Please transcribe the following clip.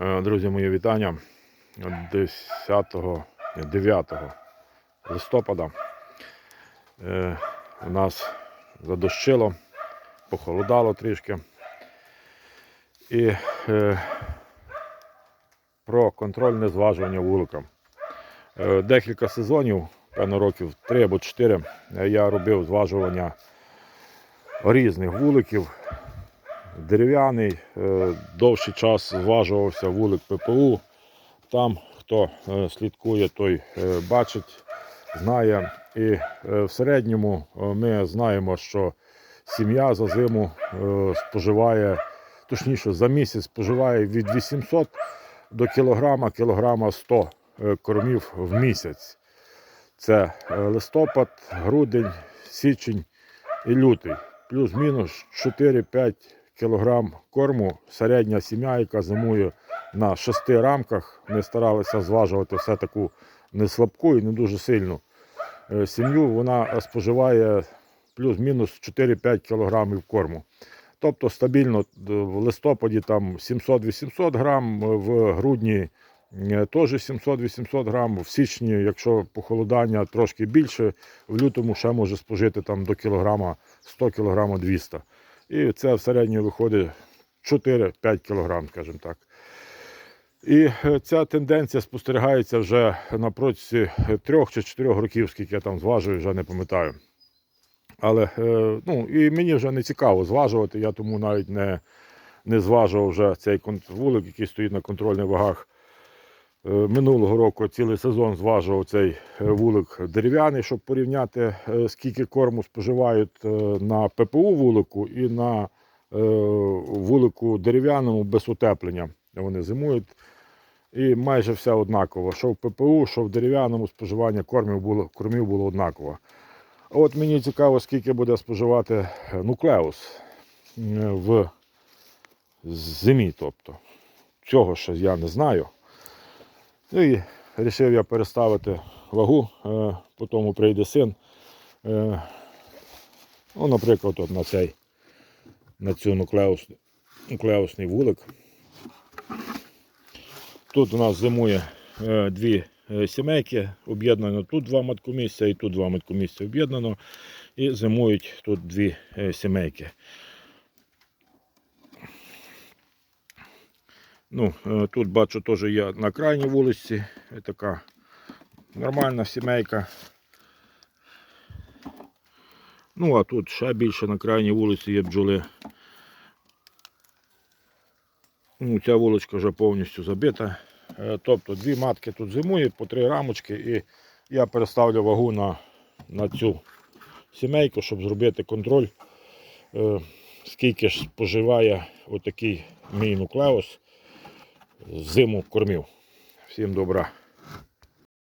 Е, Друзі, мої вітання 10 9 листопада. Е, У нас задощило, похолодало трішки. І е, про контрольне зважування вулика. Декілька сезонів, певно років 3 або 4, е, я робив зважування різних вуликів. Дерев'яний, е, довший час зважувався вулик ППУ. Там, хто е, слідкує, той е, бачить, знає. І в середньому ми знаємо, що сім'я за зиму споживає, точніше, за місяць споживає від 800 до кілограма, кілограма 100 е, кормів в місяць. Це листопад, грудень, січень і лютий. Плюс-мінус 4-5 кілограм корму. Середня сім'я, яка зимує на шести рамках. Ми старалися зважувати все таку не слабку і не дуже сильну е, сім'ю. Вона споживає плюс-мінус 4-5 кілограмів корму. Тобто стабільно е, в листопаді там 700-800 грам, в грудні е, теж 700-800 грам, в січні, якщо похолодання трошки більше, в лютому ще може спожити там до кілограма 100 кілограма 200. І це в середньому виходить 4-5 кілограм, скажімо так. І е, ця тенденція спостерігається вже на протязі трьох чи чотирьох років, скільки я там зважую, вже не пам'ятаю. Але е, ну, і мені вже не цікаво зважувати, я тому навіть не, не зважував вже цей вулик, який стоїть на контрольних вагах. Е, Минулого року цілий сезон зважував цей е, вулик дерев'яний, щоб порівняти, е, скільки корму споживають на ППУ вулику і на вулику дерев'яному без утеплення. Вони зимують. І майже все однаково. Що в ППУ, що в дерев'яному споживання кормів було, кормів було однаково. От мені цікаво, скільки буде споживати нуклеус в зимі. Тобто. Цього ще я не знаю. Ну і вирішив я переставити вагу, е, потім прийде син. Е, Ну, наприклад, от на цей на цю нуклеус, нуклеусний вулик. Тут у нас зимує е, дві сімейки, об'єднано тут два маткомісця і тут два маткомісця об'єднано. І зимують тут дві сімейки. Ну, е, тут бачу теж є на крайній вулиці така нормальна сімейка. Ну, а тут ще більше на крайній вулиці є бджоли. Ну, ця вуличка вже повністю забита. Е, Тобто дві матки тут зимують по три рамочки і я переставлю вагу на, на цю сімейку, щоб зробити контроль, е, скільки ж споживає отакий мій нуклеус зиму кормів. Всім добра.